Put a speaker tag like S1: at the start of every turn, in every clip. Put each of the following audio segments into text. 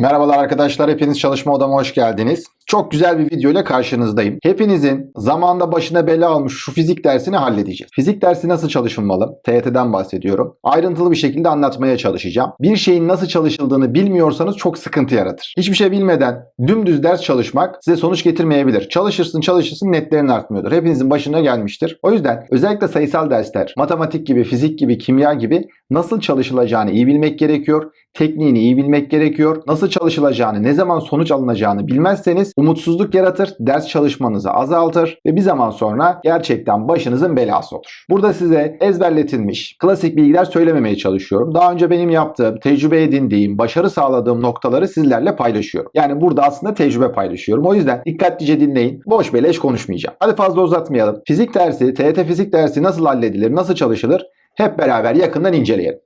S1: Merhabalar arkadaşlar, hepiniz çalışma odama hoş geldiniz. Çok güzel bir video ile karşınızdayım. Hepinizin zamanda başına bela almış şu fizik dersini halledeceğiz. Fizik dersi nasıl çalışılmalı? TYT'den bahsediyorum. Ayrıntılı bir şekilde anlatmaya çalışacağım. Bir şeyin nasıl çalışıldığını bilmiyorsanız çok sıkıntı yaratır. Hiçbir şey bilmeden dümdüz ders çalışmak size sonuç getirmeyebilir. Çalışırsın çalışırsın netlerin artmıyordur. Hepinizin başına gelmiştir. O yüzden özellikle sayısal dersler, matematik gibi, fizik gibi, kimya gibi nasıl çalışılacağını iyi bilmek gerekiyor. Tekniğini iyi bilmek gerekiyor. Nasıl çalışılacağını, ne zaman sonuç alınacağını bilmezseniz umutsuzluk yaratır, ders çalışmanızı azaltır ve bir zaman sonra gerçekten başınızın belası olur. Burada size ezberletilmiş klasik bilgiler söylememeye çalışıyorum. Daha önce benim yaptığım, tecrübe edindiğim, başarı sağladığım noktaları sizlerle paylaşıyorum. Yani burada aslında tecrübe paylaşıyorum. O yüzden dikkatlice dinleyin. Boş beleş konuşmayacağım. Hadi fazla uzatmayalım. Fizik dersi, TYT fizik dersi nasıl halledilir, nasıl çalışılır? Hep beraber yakından inceleyelim.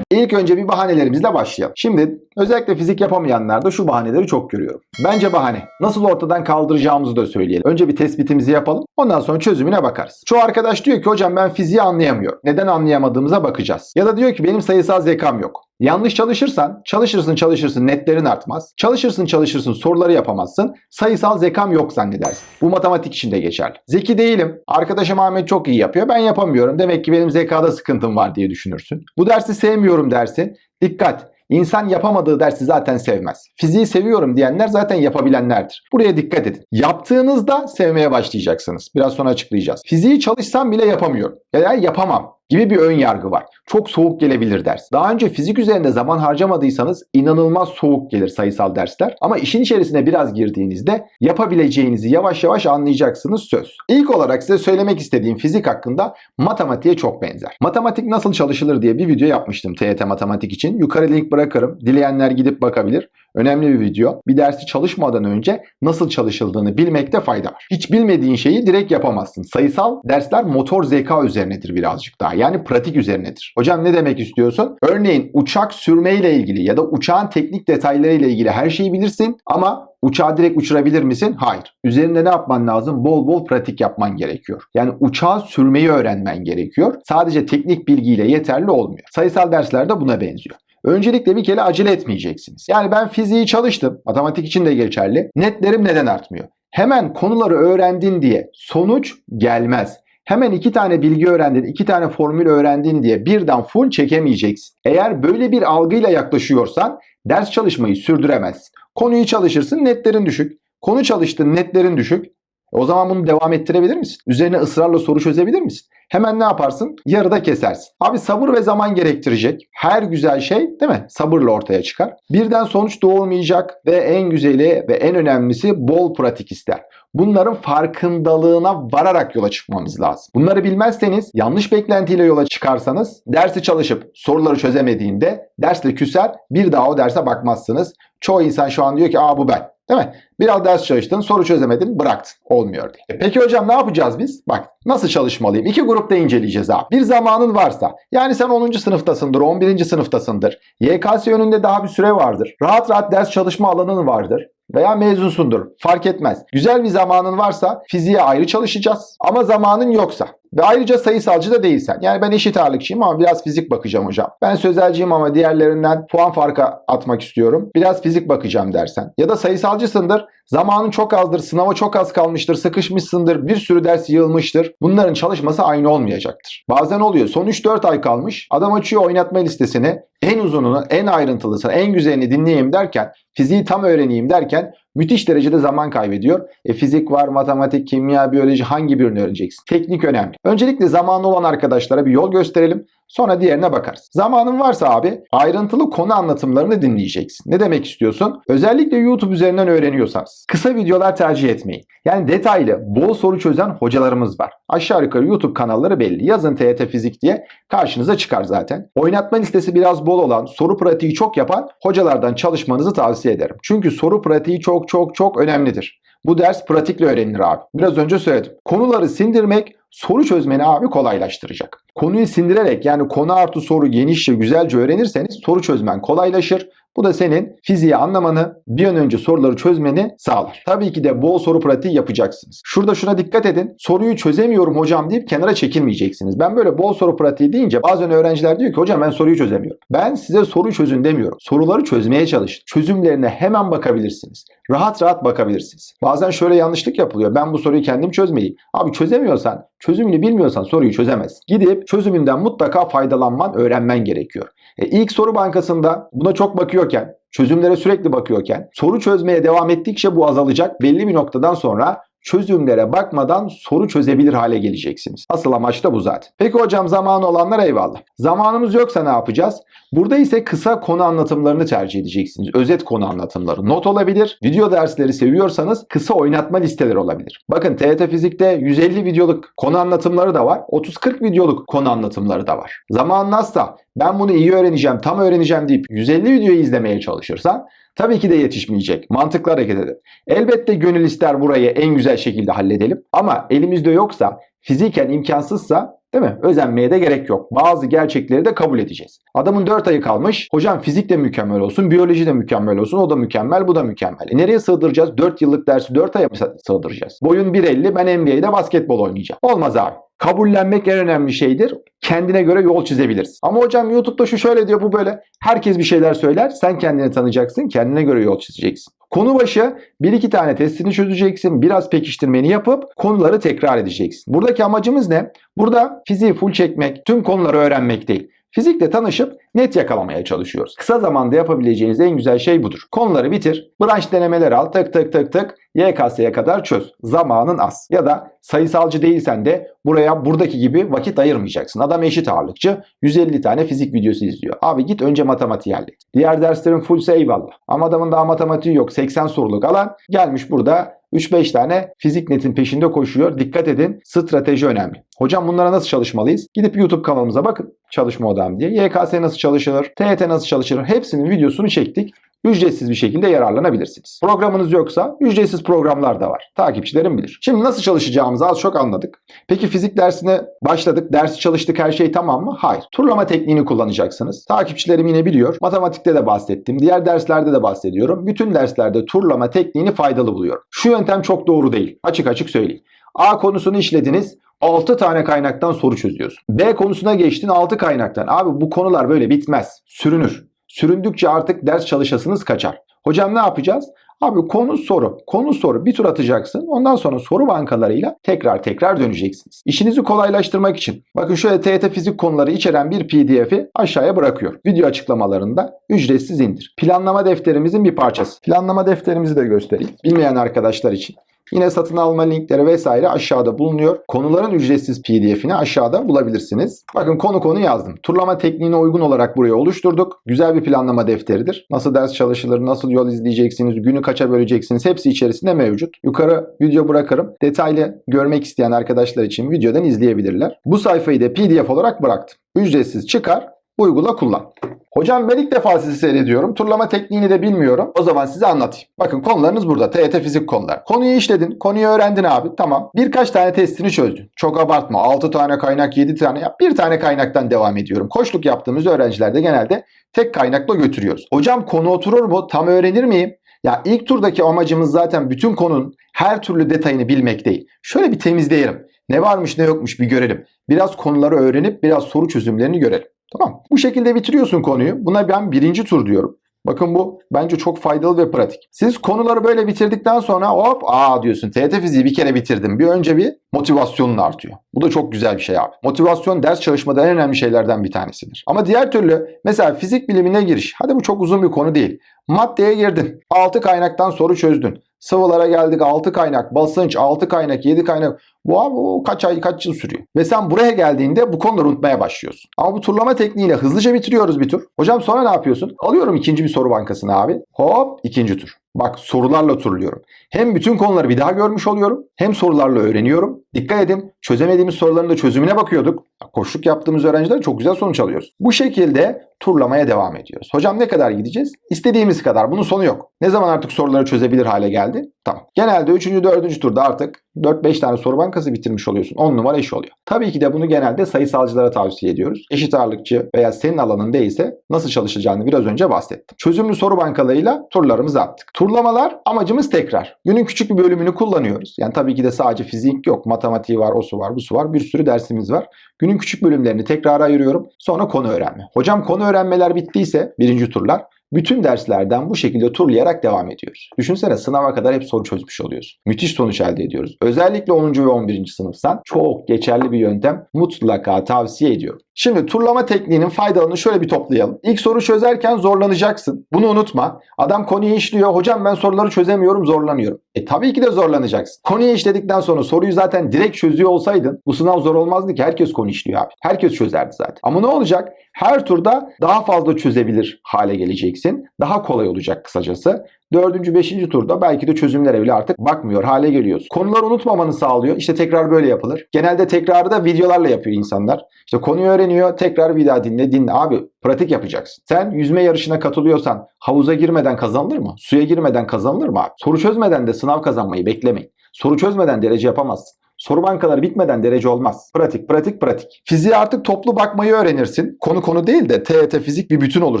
S1: İlk önce bir bahanelerimizle başlayalım. Şimdi özellikle fizik yapamayanlarda şu bahaneleri çok görüyorum. Bence bahane. Nasıl ortadan kaldıracağımızı da söyleyelim. Önce bir tespitimizi yapalım. Ondan sonra çözümüne bakarız. Çoğu arkadaş diyor ki hocam ben fiziği anlayamıyorum. Neden anlayamadığımıza bakacağız. Ya da diyor ki benim sayısal zekam yok. Yanlış çalışırsan çalışırsın çalışırsın netlerin artmaz. Çalışırsın çalışırsın soruları yapamazsın. Sayısal zekam yok zannedersin. Bu matematik için de geçerli. Zeki değilim. Arkadaşım Ahmet çok iyi yapıyor. Ben yapamıyorum. Demek ki benim zekada sıkıntım var diye düşünürsün. Bu dersi sevmiyorum dersin. Dikkat. İnsan yapamadığı dersi zaten sevmez. Fiziği seviyorum diyenler zaten yapabilenlerdir. Buraya dikkat edin. Yaptığınızda sevmeye başlayacaksınız. Biraz sonra açıklayacağız. Fiziği çalışsam bile yapamıyorum. Ya yapamam gibi bir ön yargı var. Çok soğuk gelebilir ders. Daha önce fizik üzerinde zaman harcamadıysanız inanılmaz soğuk gelir sayısal dersler. Ama işin içerisine biraz girdiğinizde yapabileceğinizi yavaş yavaş anlayacaksınız söz. İlk olarak size söylemek istediğim fizik hakkında matematiğe çok benzer. Matematik nasıl çalışılır diye bir video yapmıştım TYT matematik için. Yukarı link bırakırım. Dileyenler gidip bakabilir. Önemli bir video. Bir dersi çalışmadan önce nasıl çalışıldığını bilmekte fayda var. Hiç bilmediğin şeyi direkt yapamazsın. Sayısal dersler motor zeka üzerinedir birazcık daha. Yani pratik üzerinedir. Hocam ne demek istiyorsun? Örneğin uçak sürmeyle ilgili ya da uçağın teknik detaylarıyla ilgili her şeyi bilirsin ama Uçağı direkt uçurabilir misin? Hayır. Üzerinde ne yapman lazım? Bol bol pratik yapman gerekiyor. Yani uçağı sürmeyi öğrenmen gerekiyor. Sadece teknik bilgiyle yeterli olmuyor. Sayısal dersler de buna benziyor. Öncelikle bir kere acele etmeyeceksiniz. Yani ben fiziği çalıştım. Matematik için de geçerli. Netlerim neden artmıyor? Hemen konuları öğrendin diye sonuç gelmez. Hemen iki tane bilgi öğrendin, iki tane formül öğrendin diye birden full çekemeyeceksin. Eğer böyle bir algıyla yaklaşıyorsan ders çalışmayı sürdüremezsin. Konuyu çalışırsın netlerin düşük. Konu çalıştın netlerin düşük. O zaman bunu devam ettirebilir misin? Üzerine ısrarla soru çözebilir misin? Hemen ne yaparsın? Yarıda kesersin. Abi sabır ve zaman gerektirecek. Her güzel şey değil mi? Sabırla ortaya çıkar. Birden sonuç doğurmayacak ve en güzeli ve en önemlisi bol pratik ister. Bunların farkındalığına vararak yola çıkmamız lazım. Bunları bilmezseniz yanlış beklentiyle yola çıkarsanız dersi çalışıp soruları çözemediğinde dersle küser bir daha o derse bakmazsınız. Çoğu insan şu an diyor ki aa bu ben. Değil mi? Biraz ders çalıştın, soru çözemedin, bıraktın. Olmuyor diye. Peki hocam ne yapacağız biz? Bak nasıl çalışmalıyım? İki grupta inceleyeceğiz abi. Bir zamanın varsa, yani sen 10. sınıftasındır, 11. sınıftasındır. YKS önünde daha bir süre vardır. Rahat rahat ders çalışma alanın vardır veya mezunsundur. Fark etmez. Güzel bir zamanın varsa fiziğe ayrı çalışacağız. Ama zamanın yoksa ve ayrıca sayısalcı da değilsen. Yani ben eşit ağırlıkçıyım ama biraz fizik bakacağım hocam. Ben sözelciyim ama diğerlerinden puan farkı atmak istiyorum. Biraz fizik bakacağım dersen. Ya da sayısalcısındır. Zamanın çok azdır, sınava çok az kalmıştır, sıkışmışsındır, bir sürü ders yığılmıştır. Bunların çalışması aynı olmayacaktır. Bazen oluyor. Son 3-4 ay kalmış. Adam açıyor oynatma listesini. En uzununu, en ayrıntılısını, en güzelini dinleyeyim derken, fiziği tam öğreneyim derken müthiş derecede zaman kaybediyor. E, fizik var, matematik, kimya, biyoloji hangi birini öğreneceksin? Teknik önemli. Öncelikle zamanı olan arkadaşlara bir yol gösterelim. Sonra diğerine bakarız. Zamanın varsa abi ayrıntılı konu anlatımlarını dinleyeceksin. Ne demek istiyorsun? Özellikle YouTube üzerinden öğreniyorsanız. Kısa videolar tercih etmeyin. Yani detaylı, bol soru çözen hocalarımız var. Aşağı yukarı YouTube kanalları belli. Yazın TYT Fizik diye karşınıza çıkar zaten. Oynatma listesi biraz bol olan, soru pratiği çok yapan hocalardan çalışmanızı tavsiye ederim. Çünkü soru pratiği çok çok çok önemlidir. Bu ders pratikle öğrenilir abi. Biraz önce söyledim. Konuları sindirmek soru çözmeni abi kolaylaştıracak. Konuyu sindirerek yani konu artı soru genişçe güzelce öğrenirseniz soru çözmen kolaylaşır. Bu da senin fiziği anlamanı, bir an önce soruları çözmeni sağlar. Tabii ki de bol soru pratiği yapacaksınız. Şurada şuna dikkat edin. Soruyu çözemiyorum hocam deyip kenara çekilmeyeceksiniz. Ben böyle bol soru pratiği deyince bazen öğrenciler diyor ki hocam ben soruyu çözemiyorum. Ben size soru çözün demiyorum. Soruları çözmeye çalışın. Çözümlerine hemen bakabilirsiniz. Rahat rahat bakabilirsiniz. Bazen şöyle yanlışlık yapılıyor. Ben bu soruyu kendim çözmeyeyim. Abi çözemiyorsan, çözümünü bilmiyorsan soruyu çözemezsin. Gidip çözümünden mutlaka faydalanman, öğrenmen gerekiyor. E, ilk soru bankasında buna çok bakıyorken, çözümlere sürekli bakıyorken, soru çözmeye devam ettikçe bu azalacak. Belli bir noktadan sonra çözümlere bakmadan soru çözebilir hale geleceksiniz. Asıl amaç da bu zaten. Peki hocam zamanı olanlar eyvallah. Zamanımız yoksa ne yapacağız? Burada ise kısa konu anlatımlarını tercih edeceksiniz. Özet konu anlatımları. Not olabilir. Video dersleri seviyorsanız kısa oynatma listeleri olabilir. Bakın TET Fizik'te 150 videoluk konu anlatımları da var. 30-40 videoluk konu anlatımları da var. Zamanın azsa ben bunu iyi öğreneceğim, tam öğreneceğim deyip 150 videoyu izlemeye çalışırsan tabii ki de yetişmeyecek. Mantıklı hareket edin. Elbette gönül ister burayı en güzel şekilde halledelim. Ama elimizde yoksa, fiziken imkansızsa Değil mi? Özenmeye de gerek yok. Bazı gerçekleri de kabul edeceğiz. Adamın 4 ayı kalmış. Hocam fizik de mükemmel olsun, biyoloji de mükemmel olsun. O da mükemmel, bu da mükemmel. E nereye sığdıracağız? 4 yıllık dersi 4 aya mı sığdıracağız? Boyun 1.50 ben NBA'de basketbol oynayacağım. Olmaz abi. Kabullenmek en önemli şeydir. Kendine göre yol çizebilirsin. Ama hocam YouTube'da şu şöyle diyor bu böyle. Herkes bir şeyler söyler. Sen kendini tanıyacaksın. Kendine göre yol çizeceksin. Konu başı bir iki tane testini çözeceksin. Biraz pekiştirmeni yapıp konuları tekrar edeceksin. Buradaki amacımız ne? Burada fiziği full çekmek, tüm konuları öğrenmek değil. Fizikle tanışıp net yakalamaya çalışıyoruz. Kısa zamanda yapabileceğiniz en güzel şey budur. Konuları bitir, branş denemeler al, tık tık tık tık YKS'ye kadar çöz. Zamanın az. Ya da sayısalcı değilsen de buraya buradaki gibi vakit ayırmayacaksın. Adam eşit ağırlıkçı 150 tane fizik videosu izliyor. Abi git önce matematiği hallet. Diğer derslerin fullse eyvallah. Ama adamın daha matematiği yok 80 soruluk alan gelmiş burada 3-5 tane fizik netin peşinde koşuyor. Dikkat edin strateji önemli. Hocam bunlara nasıl çalışmalıyız? Gidip YouTube kanalımıza bakın çalışma odam diye. YKS nasıl çalışılır? TYT nasıl çalışılır? Hepsinin videosunu çektik. Ücretsiz bir şekilde yararlanabilirsiniz. Programınız yoksa ücretsiz programlar da var. Takipçilerim bilir. Şimdi nasıl çalışacağımızı az çok anladık. Peki fizik dersine başladık. Dersi çalıştık her şey tamam mı? Hayır. Turlama tekniğini kullanacaksınız. Takipçilerim yine biliyor. Matematikte de bahsettim. Diğer derslerde de bahsediyorum. Bütün derslerde turlama tekniğini faydalı buluyorum. Şu yöntem çok doğru değil. Açık açık söyleyeyim. A konusunu işlediniz. 6 tane kaynaktan soru çözüyorsun. B konusuna geçtin 6 kaynaktan. Abi bu konular böyle bitmez. Sürünür. Süründükçe artık ders çalışasınız kaçar. Hocam ne yapacağız? Abi konu soru. Konu soru. Bir tur atacaksın. Ondan sonra soru bankalarıyla tekrar tekrar döneceksiniz. İşinizi kolaylaştırmak için. Bakın şöyle TET fizik konuları içeren bir pdf'i aşağıya bırakıyorum. Video açıklamalarında ücretsiz indir. Planlama defterimizin bir parçası. Planlama defterimizi de göstereyim. Bilmeyen arkadaşlar için. Yine satın alma linkleri vesaire aşağıda bulunuyor. Konuların ücretsiz pdf'ini aşağıda bulabilirsiniz. Bakın konu konu yazdım. Turlama tekniğine uygun olarak buraya oluşturduk. Güzel bir planlama defteridir. Nasıl ders çalışılır, nasıl yol izleyeceksiniz, günü kaça böleceksiniz hepsi içerisinde mevcut. Yukarı video bırakırım. Detaylı görmek isteyen arkadaşlar için videodan izleyebilirler. Bu sayfayı da pdf olarak bıraktım. Ücretsiz çıkar, uygula kullan. Hocam ben ilk defa sizi seyrediyorum. Turlama tekniğini de bilmiyorum. O zaman size anlatayım. Bakın konularınız burada. TET fizik konular. Konuyu işledin. Konuyu öğrendin abi. Tamam. Birkaç tane testini çözdün. Çok abartma. 6 tane kaynak 7 tane. Ya bir tane kaynaktan devam ediyorum. Koçluk yaptığımız öğrencilerde genelde tek kaynakla götürüyoruz. Hocam konu oturur mu? Tam öğrenir miyim? Ya ilk turdaki amacımız zaten bütün konunun her türlü detayını bilmek değil. Şöyle bir temizleyelim. Ne varmış ne yokmuş bir görelim. Biraz konuları öğrenip biraz soru çözümlerini görelim. Tamam. Bu şekilde bitiriyorsun konuyu. Buna ben birinci tur diyorum. Bakın bu bence çok faydalı ve pratik. Siz konuları böyle bitirdikten sonra hop aa diyorsun TET fiziği bir kere bitirdim. Bir önce bir motivasyonun artıyor. Bu da çok güzel bir şey abi. Motivasyon ders çalışmada en önemli şeylerden bir tanesidir. Ama diğer türlü mesela fizik bilimine giriş. Hadi bu çok uzun bir konu değil. Maddeye girdin. 6 kaynaktan soru çözdün. Sıvılara geldik 6 kaynak, basınç 6 kaynak, 7 kaynak. Bu abi o kaç ay kaç yıl sürüyor. Ve sen buraya geldiğinde bu konuları unutmaya başlıyorsun. Ama bu turlama tekniğiyle hızlıca bitiriyoruz bir tur. Hocam sonra ne yapıyorsun? Alıyorum ikinci bir soru bankasını abi. Hop ikinci tur. Bak sorularla turluyorum. Hem bütün konuları bir daha görmüş oluyorum hem sorularla öğreniyorum. Dikkat edin çözemediğimiz soruların da çözümüne bakıyorduk. Koşluk yaptığımız öğrenciler çok güzel sonuç alıyoruz. Bu şekilde turlamaya devam ediyoruz. Hocam ne kadar gideceğiz? İstediğimiz kadar. Bunun sonu yok. Ne zaman artık soruları çözebilir hale geldi? Tamam. Genelde 3. 4. turda artık 4-5 tane soru bankası bitirmiş oluyorsun. 10 numara iş oluyor. Tabii ki de bunu genelde sayısalcılara tavsiye ediyoruz. Eşit ağırlıkçı veya senin alanın değilse nasıl çalışacağını biraz önce bahsettim. Çözümlü soru bankalarıyla turlarımızı attık. Turlamalar amacımız tekrar. Günün küçük bir bölümünü kullanıyoruz. Yani tabii ki de sadece fizik yok. Matematiği var, o su var, bu su var. Bir sürü dersimiz var. Günün küçük bölümlerini tekrara ayırıyorum. Sonra konu öğrenme. Hocam konu öğrenmeler bittiyse birinci turlar bütün derslerden bu şekilde turlayarak devam ediyoruz. Düşünsene sınava kadar hep soru çözmüş oluyorsun. Müthiş sonuç elde ediyoruz. Özellikle 10. ve 11. sınıfsan çok geçerli bir yöntem. Mutlaka tavsiye ediyorum. Şimdi turlama tekniğinin faydalarını şöyle bir toplayalım. İlk soru çözerken zorlanacaksın. Bunu unutma. Adam konuyu işliyor. Hocam ben soruları çözemiyorum, zorlanıyorum. E tabii ki de zorlanacaksın. Konuyu işledikten sonra soruyu zaten direkt çözüyor olsaydın bu sınav zor olmazdı ki. Herkes konu işliyor abi. Herkes çözerdi zaten. Ama ne olacak? Her turda daha fazla çözebilir hale geleceksin. Daha kolay olacak kısacası. Dördüncü, beşinci turda belki de çözümlere bile artık bakmıyor hale geliyorsun. Konuları unutmamanı sağlıyor. İşte tekrar böyle yapılır. Genelde tekrarı da videolarla yapıyor insanlar. İşte konuyu öğreniyor. Tekrar bir daha dinle dinle. Abi pratik yapacaksın. Sen yüzme yarışına katılıyorsan havuza girmeden kazanılır mı? Suya girmeden kazanılır mı abi? Soru çözmeden de sınav kazanmayı beklemeyin. Soru çözmeden derece yapamazsın. Soru bankaları bitmeden derece olmaz. Pratik, pratik, pratik. Fiziğe artık toplu bakmayı öğrenirsin. Konu konu değil de TET fizik bir bütün olur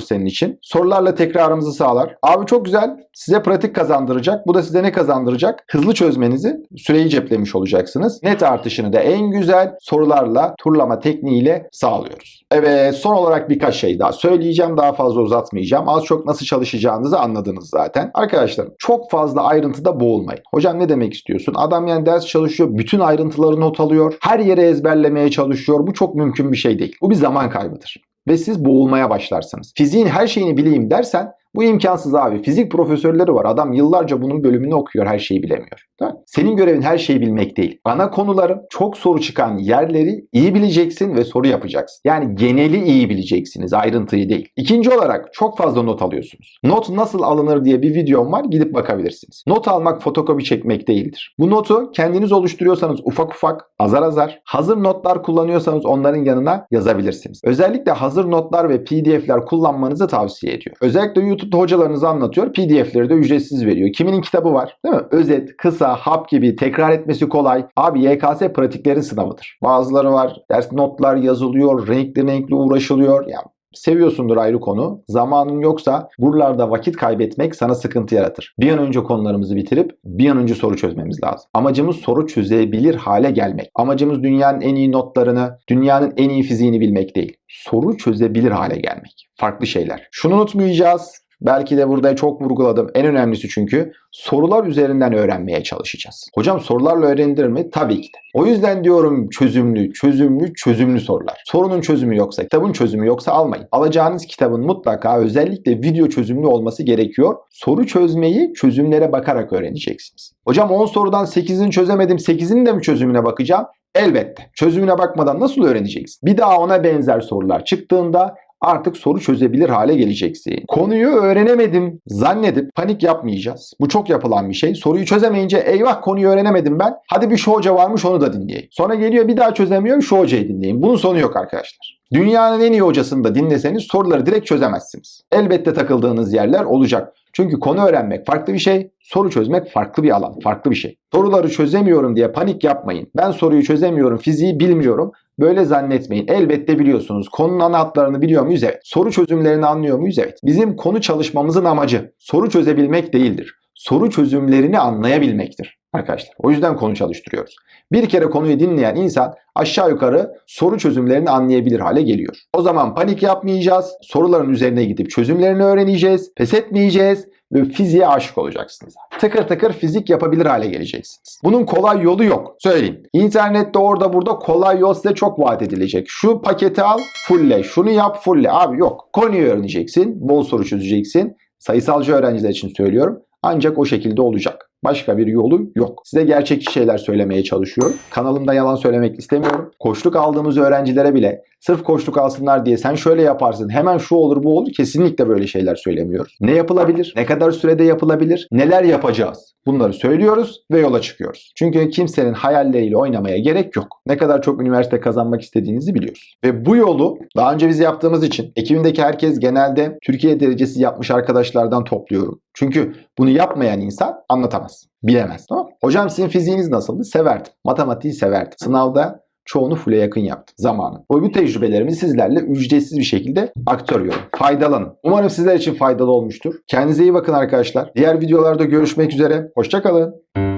S1: senin için. Sorularla tekrarımızı sağlar. Abi çok güzel. Size pratik kazandıracak. Bu da size ne kazandıracak? Hızlı çözmenizi, süreyi ceplemiş olacaksınız. Net artışını da en güzel sorularla, turlama tekniğiyle sağlıyoruz. Evet, son olarak birkaç şey daha söyleyeceğim. Daha fazla uzatmayacağım. Az çok nasıl çalışacağınızı anladınız zaten. Arkadaşlar çok fazla ayrıntıda boğulmayın. Hocam ne demek istiyorsun? Adam yani ders çalışıyor. Bütün ayrıntıları not alıyor. Her yere ezberlemeye çalışıyor. Bu çok mümkün bir şey değil. Bu bir zaman kaybıdır. Ve siz boğulmaya başlarsınız. Fiziğin her şeyini bileyim dersen bu imkansız abi. Fizik profesörleri var. Adam yıllarca bunun bölümünü okuyor. Her şeyi bilemiyor. Senin görevin her şeyi bilmek değil. Ana konuları, çok soru çıkan yerleri iyi bileceksin ve soru yapacaksın. Yani geneli iyi bileceksiniz. Ayrıntıyı değil. İkinci olarak çok fazla not alıyorsunuz. Not nasıl alınır diye bir videom var. Gidip bakabilirsiniz. Not almak fotokopi çekmek değildir. Bu notu kendiniz oluşturuyorsanız ufak ufak, azar azar, hazır notlar kullanıyorsanız onların yanına yazabilirsiniz. Özellikle hazır notlar ve pdf'ler kullanmanızı tavsiye ediyor. Özellikle YouTube'da hocalarınız anlatıyor. PDF'leri de ücretsiz veriyor. Kiminin kitabı var değil mi? Özet, kısa, hap gibi tekrar etmesi kolay. Abi YKS pratiklerin sınavıdır. Bazıları var. Ders notlar yazılıyor. Renkli renkli uğraşılıyor. Yani Seviyorsundur ayrı konu. Zamanın yoksa buralarda vakit kaybetmek sana sıkıntı yaratır. Bir an önce konularımızı bitirip bir an önce soru çözmemiz lazım. Amacımız soru çözebilir hale gelmek. Amacımız dünyanın en iyi notlarını, dünyanın en iyi fiziğini bilmek değil. Soru çözebilir hale gelmek. Farklı şeyler. Şunu unutmayacağız. Belki de burada çok vurguladım. En önemlisi çünkü sorular üzerinden öğrenmeye çalışacağız. Hocam sorularla öğrenilir mi? Tabii ki de. O yüzden diyorum çözümlü, çözümlü, çözümlü sorular. Sorunun çözümü yoksa, kitabın çözümü yoksa almayın. Alacağınız kitabın mutlaka özellikle video çözümlü olması gerekiyor. Soru çözmeyi çözümlere bakarak öğreneceksiniz. Hocam 10 sorudan 8'ini çözemedim, 8'inin de mi çözümüne bakacağım? Elbette. Çözümüne bakmadan nasıl öğreneceksin? Bir daha ona benzer sorular çıktığında artık soru çözebilir hale geleceksin. Konuyu öğrenemedim zannedip panik yapmayacağız. Bu çok yapılan bir şey. Soruyu çözemeyince eyvah konuyu öğrenemedim ben. Hadi bir şu hoca varmış onu da dinleyeyim. Sonra geliyor bir daha çözemiyor şu hocayı dinleyin. Bunun sonu yok arkadaşlar. Dünyanın en iyi hocasını da dinleseniz soruları direkt çözemezsiniz. Elbette takıldığınız yerler olacak. Çünkü konu öğrenmek farklı bir şey, soru çözmek farklı bir alan, farklı bir şey. Soruları çözemiyorum diye panik yapmayın. Ben soruyu çözemiyorum, fiziği bilmiyorum. Böyle zannetmeyin. Elbette biliyorsunuz. Konunun ana hatlarını biliyor muyuz? Evet. Soru çözümlerini anlıyor muyuz? Evet. Bizim konu çalışmamızın amacı soru çözebilmek değildir. Soru çözümlerini anlayabilmektir arkadaşlar. O yüzden konu çalıştırıyoruz. Bir kere konuyu dinleyen insan aşağı yukarı soru çözümlerini anlayabilir hale geliyor. O zaman panik yapmayacağız. Soruların üzerine gidip çözümlerini öğreneceğiz. Pes etmeyeceğiz ve fiziğe aşık olacaksınız. Tıkır tıkır fizik yapabilir hale geleceksiniz. Bunun kolay yolu yok. Söyleyeyim. İnternette orada burada kolay yol size çok vaat edilecek. Şu paketi al, fulle. Şunu yap, fulle. Abi yok. Konuyu öğreneceksin. Bol soru çözeceksin. Sayısalcı öğrenciler için söylüyorum. Ancak o şekilde olacak. Başka bir yolu yok. Size gerçekçi şeyler söylemeye çalışıyorum. Kanalımda yalan söylemek istemiyorum. Koçluk aldığımız öğrencilere bile sırf koçluk alsınlar diye sen şöyle yaparsın hemen şu olur bu olur kesinlikle böyle şeyler söylemiyoruz. Ne yapılabilir? Ne kadar sürede yapılabilir? Neler yapacağız? Bunları söylüyoruz ve yola çıkıyoruz. Çünkü kimsenin hayalleriyle oynamaya gerek yok. Ne kadar çok üniversite kazanmak istediğinizi biliyoruz. Ve bu yolu daha önce biz yaptığımız için ekibimdeki herkes genelde Türkiye derecesi yapmış arkadaşlardan topluyorum. Çünkü bunu yapmayan insan anlatamaz. Yapamaz. Bilemez. Tamam? Hocam sizin fiziğiniz nasıldı? Severdim. Matematiği severdim. Sınavda çoğunu full'e yakın yaptım zamanın. Bu bu tecrübelerimi sizlerle ücretsiz bir şekilde aktarıyorum. Faydalanın. Umarım sizler için faydalı olmuştur. Kendinize iyi bakın arkadaşlar. Diğer videolarda görüşmek üzere. Hoşçakalın.